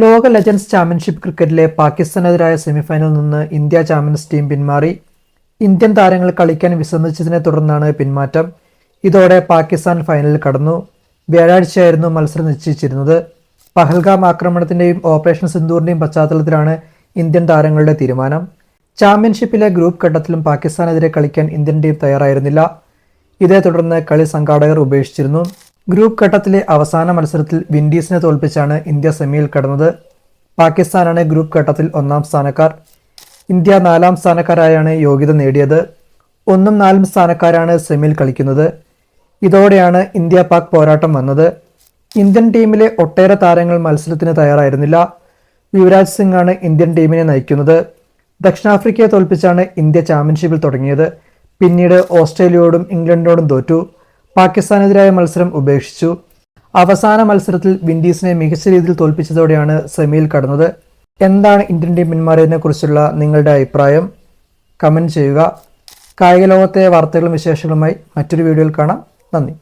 ലോക legends championship ക്രിക്കറ്റിലെ പാകിസ്ഥാനെതിരായ സെമിഫൈനലിൽ നിന്ന് ഇന്ത്യ ചാമ്പ്യൻസ് ടീം പിന്മാറി. ഇന്ത്യൻ താരങ്ങൾ കളിക്കാൻ വിസമ്മതിച്ചതിനെ തുടർന്നാണ് പിന്മാറ്റം. ഇതോടെ പാകിസ്ഥാൻ ഫൈനലിൽ കടന്നു. വ്യാഴാഴ്ചയായിരുന്നു മത്സരം നിശ്ചയിച്ചിരുന്നത്. പഹൽഗാം ആക്രമണത്തിന്റെയും ഓപ്പറേഷൻ സിന്ധൂറിന്റെയും പശ്ചാത്തലത്തിലാണ് ഇന്ത്യൻ താരങ്ങളുടെ തീരുമാനം. ചാമ്പ്യൻഷിപ്പിലെ ഗ്രൂപ്പ് ഘട്ടത്തിലും പാകിസ്ഥാനെതിരെ കളിക്കാൻ ഇന്ത്യൻ ടീം തയ്യാറായിരുന്നില്ല. ഇതേ തുടർന്ന് കളി സംഘാടകർ ഉപേക്ഷിച്ചിരുന്നു. ഗ്രൂപ്പ് ഘട്ടത്തിലെ അവസാന മത്സരത്തിൽ വിൻഡീസിനെ തോൽപ്പിച്ചാണ് ഇന്ത്യ സെമിയിൽ കടന്നത്. പാകിസ്ഥാനാണ് ഗ്രൂപ്പ് ഘട്ടത്തിൽ ഒന്നാം സ്ഥാനക്കാർ. ഇന്ത്യ നാലാം സ്ഥാനക്കാരായാണ് യോഗ്യത നേടിയത്. ഒന്നും നാലും സ്ഥാനക്കാരാണ് സെമിയിൽ കളിക്കുന്നത്. ഇതോടെയാണ് ഇന്ത്യ പാക് പോരാട്ടം വന്നത്. ഇന്ത്യൻ ടീമിലെ ഒട്ടേറെ താരങ്ങൾ മത്സരത്തിന് തയ്യാറായിരുന്നില്ല. യുവരാജ് സിംഗ് ആണ് ഇന്ത്യൻ ടീമിനെ നയിക്കുന്നത്. ദക്ഷിണാഫ്രിക്കയെ തോൽപ്പിച്ചാണ് ഇന്ത്യ ചാമ്പ്യൻഷിപ്പിൽ തുടങ്ങിയത്. പിന്നീട് ഓസ്ട്രേലിയയോടും ഇംഗ്ലണ്ടിനോടും തോറ്റു. പാകിസ്ഥാനെതിരായ മത്സരം ഉപേക്ഷിച്ചു. അവസാന മത്സരത്തിൽ വിൻഡീസിനെ മികച്ച രീതിയിൽ തോൽപ്പിച്ചതോടെയാണ് സെമിയിൽ കടന്നത്. എന്താണ് ഇന്ത്യൻ ടീം പിന്മാറിയതിനെ കുറിച്ചുള്ള നിങ്ങളുടെ അഭിപ്രായം? കമന്റ് ചെയ്യുക. കായിക ലോകത്തെ വാർത്തകളും വിശേഷങ്ങളുമായി മറ്റൊരു വീഡിയോയിൽ കാണാം. നന്ദി.